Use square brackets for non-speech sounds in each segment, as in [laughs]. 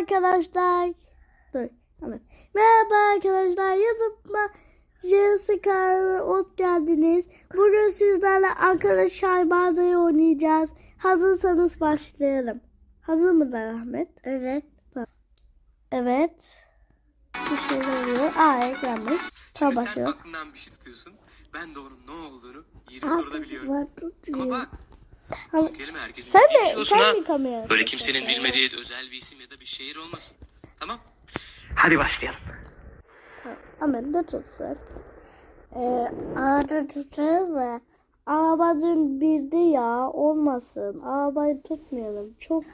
arkadaşlar. Dur. Evet. Merhaba arkadaşlar. YouTube'ma Jessica kanalına hoş geldiniz. Bugün sizlerle arkadaşlar bardağı oynayacağız. Hazırsanız başlayalım. Hazır mıdır Ahmet? Evet. Tamam. Evet. Bir şey oluyor. Aa ekranmış. Tamam Şimdi sen başlıyoruz. aklından bir şey tutuyorsun. Ben de onun ne olduğunu 20 soruda biliyorum. Ama Ama- kelime herkesin Sen de, şey sen kamera? Böyle kimsenin bilmediği özel bir isim ya da bir şehir olmasın. Tamam? Hadi başlayalım. Ahmet de tutsun. Ee, arada tutar mı? Araba dün bildi ya. Olmasın. Arabayı tutmayalım. Çok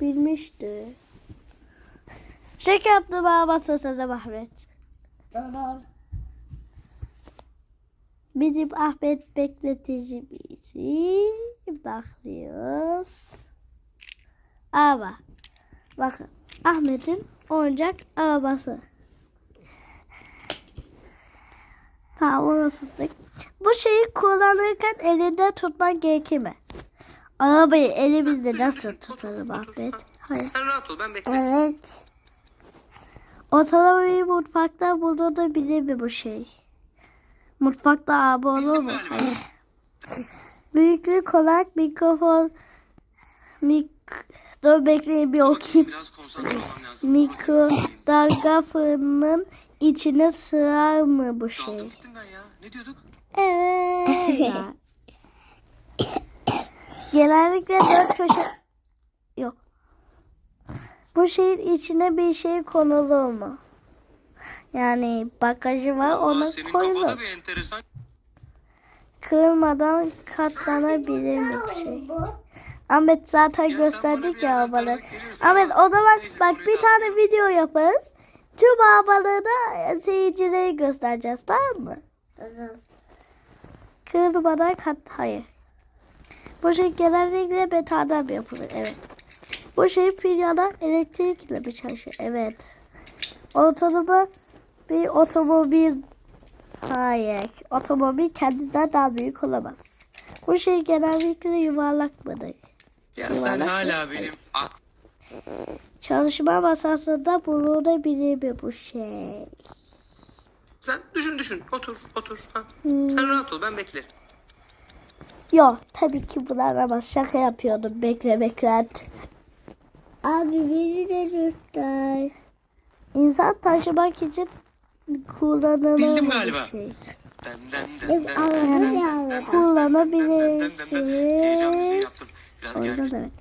bilmişti. Şaka yaptım araba tutalım Ahmet. Tamam. Bizim Ahmet bekletici bizi. Bakıyoruz. Araba. Bakın. Ahmet'in oyuncak arabası. Tamam onu sustuk. Bu şeyi kullanırken elinde tutman gerekir mi? Arabayı elimizde nasıl tutalım Ahmet? Hayır. Sen rahat ol ben beklerim. Evet. Otomobili mutfakta bulunabilir mi bu şey? Mutfakta araba olur mu? Hayır. Büyüklük olarak mikrofon mik Dur bekleyin bir okuyayım. Lazım. Mikrodalga fırının içine sığar mı bu şey? Evet. Genellikle dört köşe... Yok. Bu şeyin içine bir şey konulur mu? Yani bagajı var ona koyulur. Bir. Kırmadan katlanabilir mi bir şey? Ahmet zaten Ya gösterdik bir ya arabaları. Ahmet ama o zaman bak bir tane video yaparız. Tüm arabaları da seyircilere göstereceğiz tamam mı? Kırmadan kat hayır. Bu şey genellikle mi yapılır? Evet. Bu şey pinyada elektrikle mi çalışır? Evet. Otomobil bir otomobil hayır. Otomobil kendinden daha büyük olamaz. Bu şey genellikle yuvarlak mıdır? Ya sen hala benim ak Çalışma masasında bulunabilir mi bu şey? Sen düşün düşün. Otur otur. Ha. Hmm. Sen rahat ol ben beklerim. Yok tabii ki bunlar ama şaka yapıyordum. Bekle beklet. Abi beni de göster. İnsan taşımak için galiba. bu şey? Den den den Hep den araba den den ya. den den Kullanabilir. den den den den den. Heyecan müziği yaptım. Biraz Oyunda gel. demek.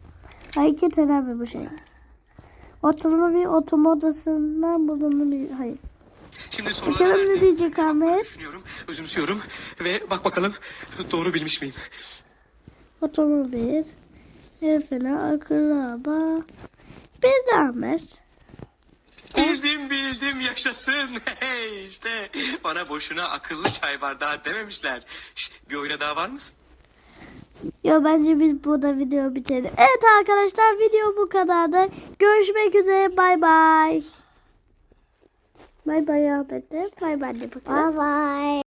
Hareket mi bu şey? Otomobil otomodasından bulunabilir. Hayır. Şimdi soruları Bakalım ne diyecek Ahmet? Düşünüyorum, özümsüyorum ve bak bakalım doğru bilmiş miyim? Otomobil. Fena akıllı araba. Bir de Ahmet. Bildim yaşasın. [laughs] Hey işte bana boşuna akıllı çay bardağı dememişler. Şş, bir oyuna daha var mısın? Ya bence biz burada video bitelim. Evet arkadaşlar video bu kadardı. Görüşmek üzere. Bay bay. Bay bay Ahmet'e. Bay bay de bakalım. Bye bye.